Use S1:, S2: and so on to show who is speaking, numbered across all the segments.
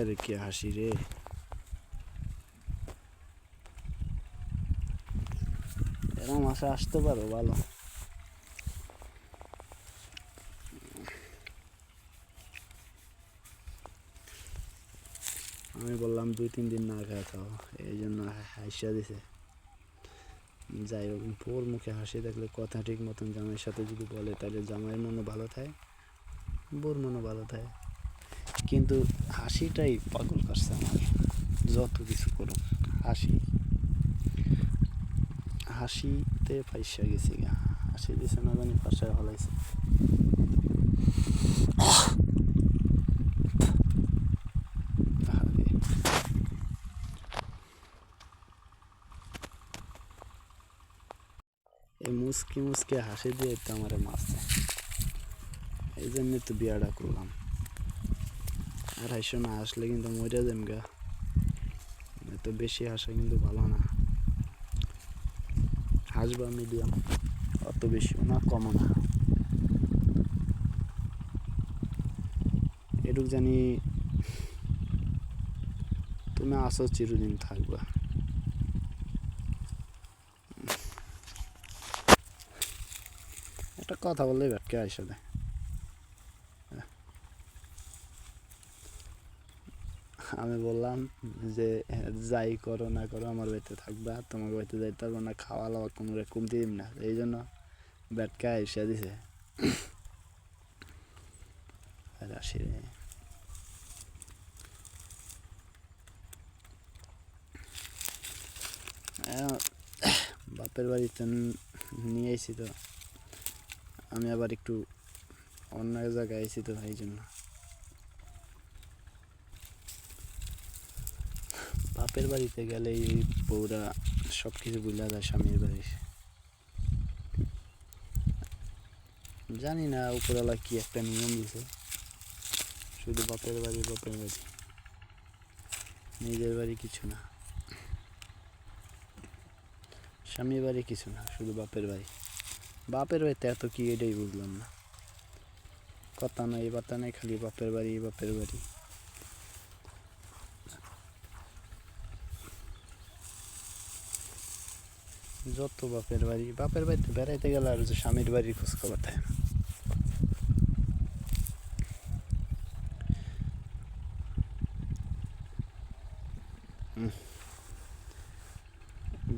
S1: আরে কি হাসি রে এরকম মাসে আসতে পারো ভালো আমি বললাম দুই, তিন দিন না খাওয়া খাও, এই জন্য হাসিয়া দিছে। যাই হোক পোর মুখে হাসি দেখলে কথা ঠিক মতন জামাইয়ের সাথে যদি বলে, তাহলে জামাইয়ের মনও ভালো থাকে বোর মনও ভালো থাকে। কিন্তু হাসিটাই পাগল করছে আমার, যত কিছু করুক, হাসি। হাসিতে পয়সা গেছি গা, হাসি দিছে না জানি পাশায় হলাইছে। এই মুসকি মুসকি হাসি দিয়ে তো আমার মারছে। এই জন্যই তো বিয়াটা করলাম। হাসো না আসলে কিন্তু মরে যাম এত বেশি হাসা কিন্তু ভালো না। হাসবা মিডিয়াম অত বেশিও না, কমও না। এটুক জানি তুমি আসো চিরদিন থাকবা। একটা কথা বললেই ব্যাটকে আইসা আমি বললাম যে যাই করো না করো, আমার বাড়িতে থাকবা তোমার বাড়িতে যাইতে পারব না, খাওয়া দাওয়া কোনো রকম দিম না। এই জন্য ব্যাটকা এসে দিছে। আর আসি রে বাপের বাড়িতে নিয়ে এসেছি তো। আমি আবার একটু অন্য জায়গায় এসেছি তো, এই জন্য। বাপের বাড়িতে গেলে এই বউরা সব কিছু বুঝলা যায় স্বামীর বাড়ি। জানি না উপরওয়ালা কি একটা নিয়ম দিছে। শুধু বাপের বাড়ি বাপের বাড়ি। নিজের বাড়ি কিছু না। স্বামীর বাড়ি কিছু না, শুধু বাপের বাড়ি। বাপের বাড়িতে এত কি এটাই বুঝলাম না। কথা নাই বাতা নাই, খালি বাপের বাড়ি বাপের বাড়ি। যত বাপের বাড়ি, বাপের বাড়িতে বেড়াইতে গেলে আর যে স্বামীর বাড়ির খোঁজ খবর থাকে না।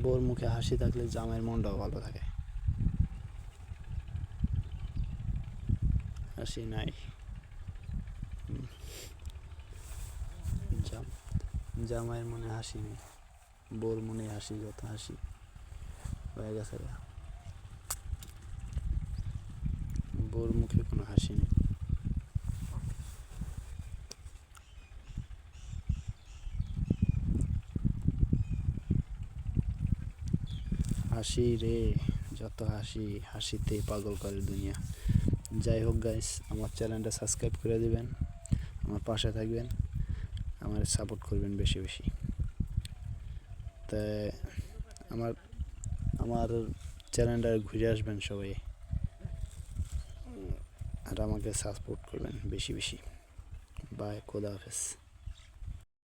S1: বোর মুখে হাসি থাকলে জামাইয়ের মনটাও ভালো থাকে। হাসি নাই। জামাইয়ের মনে হাসি নেই। বউর মনে হাসি, যত হাসি। হয়ে গেছে গা। বউর মুখে কোনো হাসি নেই। হাসি রে, যত হাসি হাসিতে পাগল করে দুনিয়া। যাই হোক গাইস আমার চ্যানেলটা সাবস্ক্রাইব করে দিবেন, আমার পাশে থাকবেন, আমার সাপোর্ট করবেন বেশি বেশি। তা, আমার আমার চ্যানেলটা ঘুরে আসবেন সবাই। আর আমাকে সাপোর্ট করবেন বেশি বেশি। বাই খোদা হাফেজ।